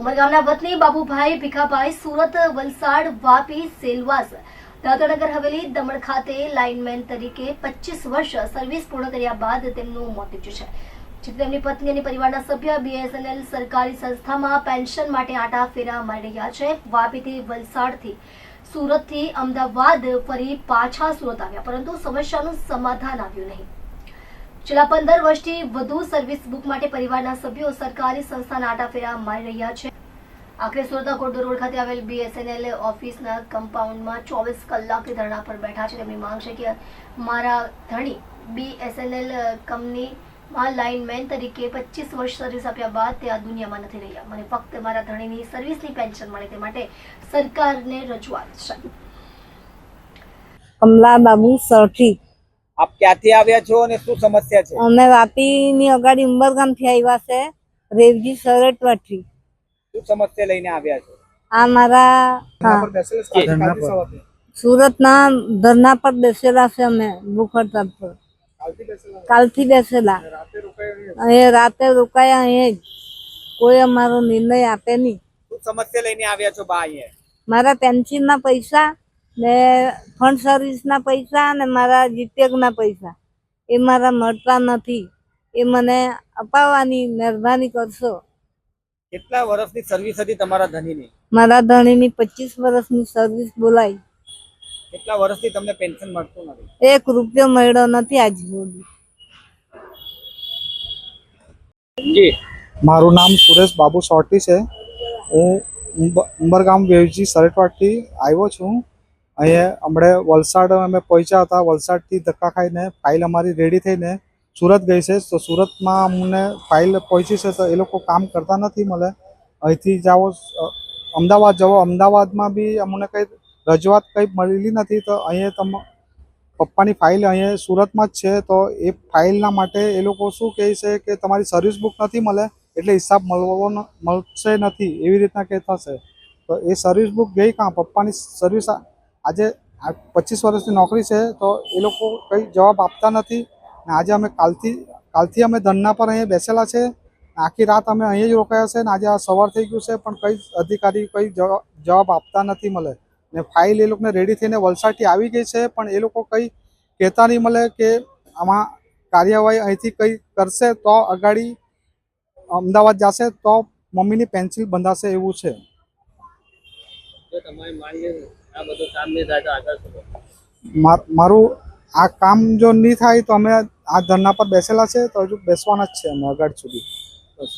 ઉમરગામના વતની બાબુભાઈ ભીખાભાઈ, સુરત, વલસાડ, વાપી, સેલવાસ, દાદરાનગર હવેલી, દમણ ખાતે લાઇનમેન તરીકે પચીસ વર્ષ સર્વિસ પૂર્ણ કર્યા બાદ તેમનું મોત નીપજ્યું છે. તેમની પત્ની અને પરિવારના સભ્ય બીએસએનએલ સરકારી સંસ્થામાં પેન્શન માટે આટા ફેરા મારી રહ્યા છે. વાપીથી વલસાડથી, સુરતથી અમદાવાદ ફરી પાછા સુરત આવ્યા. પરંતુ સમસ્યાનું સમાધાન આવ્યું નહીં. છેલ્લા પંદર વર્ષથી વધુ સર્વિસ બુક માટે પરિવારના સભ્યો સરકારી સંસ્થાના આટાફેરા મારી રહ્યા છે. આખરે સુરતના કોટો રોડ ખાતે આવેલ બીએસએનએલ ઓફિસના કમ્પાઉન્ડમાં ચોવીસ કલાકથી ધરણા પર બેઠા છે. તેમની માંગ છે કે મારા ધણી બીએસએનએલ કંપનીમાં લાઇનમેન તરીકે પચીસ વર્ષ સર્વિસ આપ્યા બાદ તે આ દુનિયામાં નથી રહ્યા. મને ફક્ત મારા ધણીની સર્વિસની પેન્શન મળે તે માટે સરકારને રજૂઆત છે. કમલા બાબુ સરઠી. આપ ક્યાંથી આવ્યા છો અને શું સમસ્યા છે? અમે વાપીની અગાડી ઉંબરગામથી આવ્યા છે રેવજી સરટવાથી શું સમસ્યા લઈને આવ્યા છો? આ મારા સુરતના ધરના પર બેસેલા છે અમે હડતાલ પર. કાલથી બેસેલા એ રાતે રોકાયા અહીં જ. કોઈ અમારો નિર્ણય આપે નહીં. શું સમસ્યા લઈને આવ્યા છો બા અહીંયા? મારા પેન્શનના પૈસા ને ફંડ સર્વિસના પૈસા ને મારા જીતેકના પૈસા. એ મારા મળતા નથી. એ મને અપાવવાની મહેરબાની કરશો. કેટલા વર્ષની સર્વિસ હતી તમારા ધણીની? મારા ધણીની પચીસ વર્ષની સર્વિસ બોલાઈ. કેટલા વર્ષથી તમને પેન્શન મળતું નથી? એક રૂપિયો મળ્યો નથી આજ સુધી. મારું નામ સુરેશ બાબુ સોટી છે. હું ઉંબરગામ વેવજી સરેટવાડથી આવ્યો છું. અહીંયા હમણે વલસાડ અમે પહોંચ્યા હતા. વલસાડથી ધક્કા ખાઈને ફાઇલ અમારી રેડી થઈને સુરત ગઈ છે. તો સુરતમાં અમને ફાઇલ પહોંચી છે તો એ લોકો કામ કરતા નથી મળે. અહીંથી જાઓ અમદાવાદ જાઓ. અમદાવાદમાં બી અમને કંઈ રજૂઆત કંઈ મળેલી નથી તો અહીંયા તમ, પપ્પાની ફાઇલ અહીંયા સુરતમાં જ છે. તો એ ફાઇલના માટે એ લોકો શું કહે છે કે તમારી સર્વિસ બુક નથી મળે એટલે હિસાબ મળવો મળશે નથી એવી રીતના કહે થશે. તો એ સર્વિસ બુક ગઈ કાં? પપ્પાની સર્વિસ આજે પચીસ વર્ષની નોકરી છે, તો એ લોકો કંઈ જવાબ આપતા નથી. ને આજે અમે કાલથી કાલથી અમે ધરના પર અહીંયા બેસેલા છે. આખી રાત અમે અહીંયા જ રોકાયા છે ને આજે આ સવાર થઈ ગયું છે, પણ કંઈ અધિકારી કંઈ જવાબ આપતા નથી મળે. ને ફાઇલ એ લોકોને રેડી થઈને વલસાડથી આવી ગઈ છે, પણ એ લોકો કંઈ કહેતા નહીં મળે કે આમાં કાર્યવાહી અહીંથી કંઈ કરશે તો અગાડી અમદાવાદ જશે તો મમ્મીની પેન્સિલ બંધાશે એવું છે. તમારી માંગ આ બધું કામ નહીં થાય તો આગળ શું મારું આ કામ જો નહીં થાય તો અમે આ ધરના પર બેસેલા છે તો હજુ બેસવાના જ છે અમે આગળ સુધી. બસ.